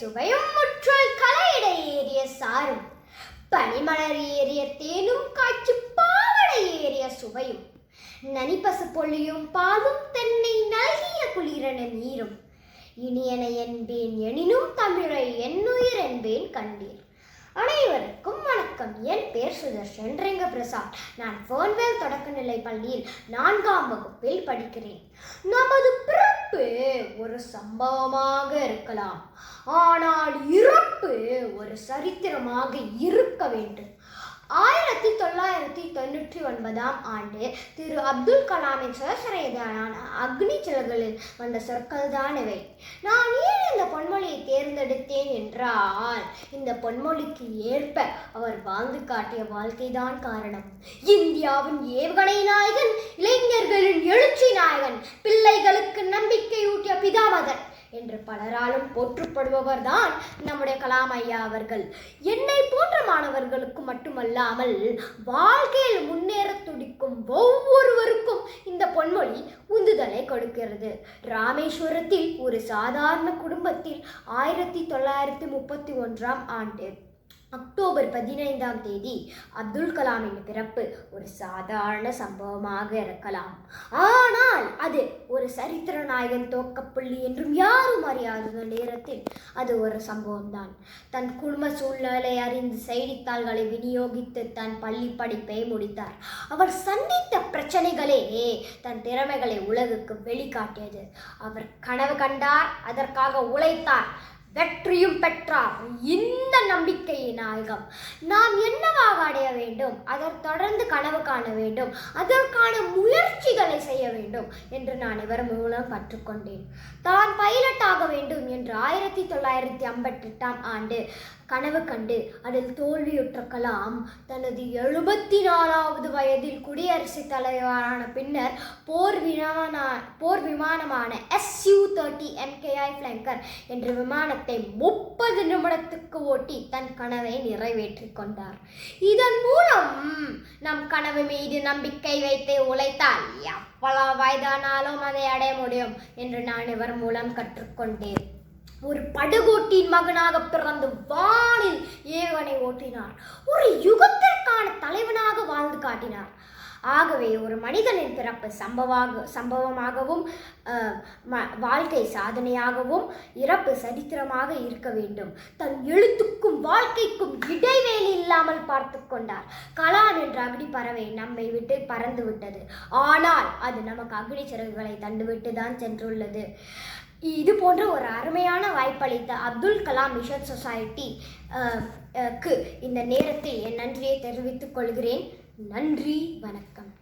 சுவையும் முற்றல் கலையிட ஏறிய சாரும் பனிமலர் ஏறிய தேனும் காய்ச்சி பாவடை ஏறிய சுவையும் நனிப்பசு பொழியும் பாலும் தென்னை நல்கிய குளிரன நீரும் இனியன என்பேன் எனினும் தமிழை என்னுயிர் என்பேன் கண்டீர். அனைவருக்கும் வணக்கம். என் பேர் சுதர்ஷன் ரெங்க பிரசாத் நான் ஃபோன்வேல் தொடக்கநிலை பள்ளியில் நான்காம் வகுப்பில் படிக்கிறேன். நமது பிறப்பு ஒரு சம்பவமாக இருக்கலாம். ஆனால் இறப்பு ஒரு சரித்திரமாக இருக்க வேண்டும். ஆயிரத்தி தொள்ளாயிரத்தி தொண்ணூற்றி ஒன்பதாம் ஆண்டு திரு அப்துல் கலாமின் சுயசரிதான அக்னி சிலர்களில் வந்த சொற்கள் தான் இவை. நான் ஏன் இந்த பொன்மொழியை தேர்ந்தெடுத்தேன் என்றால் இந்த பொன்மொழிக்கு ஏற்ப அவர் வாழ்ந்து காட்டிய வாழ்க்கைதான் காரணம். இந்தியாவின் ஏவுகணை நாயகன் இளைஞர்களின் எழுச்சி நாயகன் பிள்ளைகள் நம்பிக்கை ஊட்டிய பிதாமகன் என்று பலராலும் போற்றப்படுபவர் தான் நம்முடைய கலாம் ஐயா அவர்கள். என்னை போன்ற மாணவர்களுக்கு மட்டுமல்லாமல் வாழ்க்கையில் முன்னேற துடிக்கும் ஒவ்வொருவருக்கும் இந்த பொன்மொழி உந்துதலை கொடுக்கிறது. ராமேஸ்வரத்தில் ஒரு சாதாரண குடும்பத்தில் ஆயிரத்தி தொள்ளாயிரத்தி முப்பத்தி ஒன்றாம் ஆண்டு அக்டோபர் பதினைந்தாம் தேதி அப்துல் கலாமின் பிறப்பு ஒரு சாதாரண சம்பவமாக இருக்கலாம். ஆனால் அது ஒரு சரித்திர நாயகன் தோக்கப்புள்ளி என்றும் யாரும் அறியாத நேரத்தில் அது ஒரு சம்பவம்தான். தன் குடும்ப சூழ்நிலை அறிந்து செய்தித்தாள்களை விநியோகித்து தன் பள்ளி படிப்பை முடித்தார். அவர் சந்தித்த பிரச்சனைகளே தன் திறமைகளை உலகுக்கு வெளிக்காட்டியது. அவர் கனவு கண்டார் அதற்காக உழைத்தார். வெற்றியும் பெற்றார். இந்த நம்பிக்கையின் நாயகம். நாம் என்னவாக அடைய வேண்டும்? அதற்கு தொடர்ந்து கனவு காண வேண்டும். அதற்கான முயற்சிகளை செய்ய வேண்டும் என்று நான் இவர் மூலம் கற்றுக்கொண்டேன். தான் பைலட் ஆக வேண்டும் ஆயிரத்தி தொள்ளாயிரத்தி ஐம்பத்தி எட்டாம் ஆண்டு கனவு கண்டு அதில் தோல்வியுற்ற கலாம் தனது எழுபத்தி நாலாவது வயதில் குடியரசுத் தலைவரான பின்னர் போர் விமான போர் விமானமான எஸ்யூ தேர்ட்டி எம்கேஐ ஃபிளங்கர் என்ற விமானத்தை முப்பது நிமிடத்துக்கு ஓட்டி தன் கனவை நிறைவேற்றிக் கொண்டார். இதன் மூலம் நம் கனவு மீது நம்பிக்கை வைத்து உழைத்தால் எவ்வளவு வயதானாலும் அதை அடைய முடியும் என்று நான் இவர் மூலம் கற்றுக்கொண்டேன். ஒரு படுகோட்டின் மகனாக பிறந்து வானில் ஏவனை ஓட்டினார். ஒரு யுகத்திற்கான தலைவனாக வாழ்ந்து காட்டினார். ஆகவே ஒரு மனிதனின் பிறப்பு சம்பவாக சம்பவமாகவும் ம- வாழ்க்கை சாதனையாகவும் இறப்பு சரித்திரமாக இருக்க வேண்டும். தன் எழுத்துக்கும் வாழ்க்கைக்கும் இடைவேளை இல்லாமல் பார்த்து கொண்டார். கலான் என்ற அக்னி பறவை நம்மை விட்டு பறந்து விட்டது. ஆனால் அது நமக்கு அக்னி சிறகுகளை தந்துவிட்டு தான் சென்றுள்ளது. இது போன்ற ஒரு அருமையான வாய்ப்பளித்த அப்துல் கலாம் மிஷன் சொசைட்டி க்கு இந்த நேரத்தில் என் நன்றியை தெரிவித்துக் கொள்கிறேன். நன்றி வணக்கம்.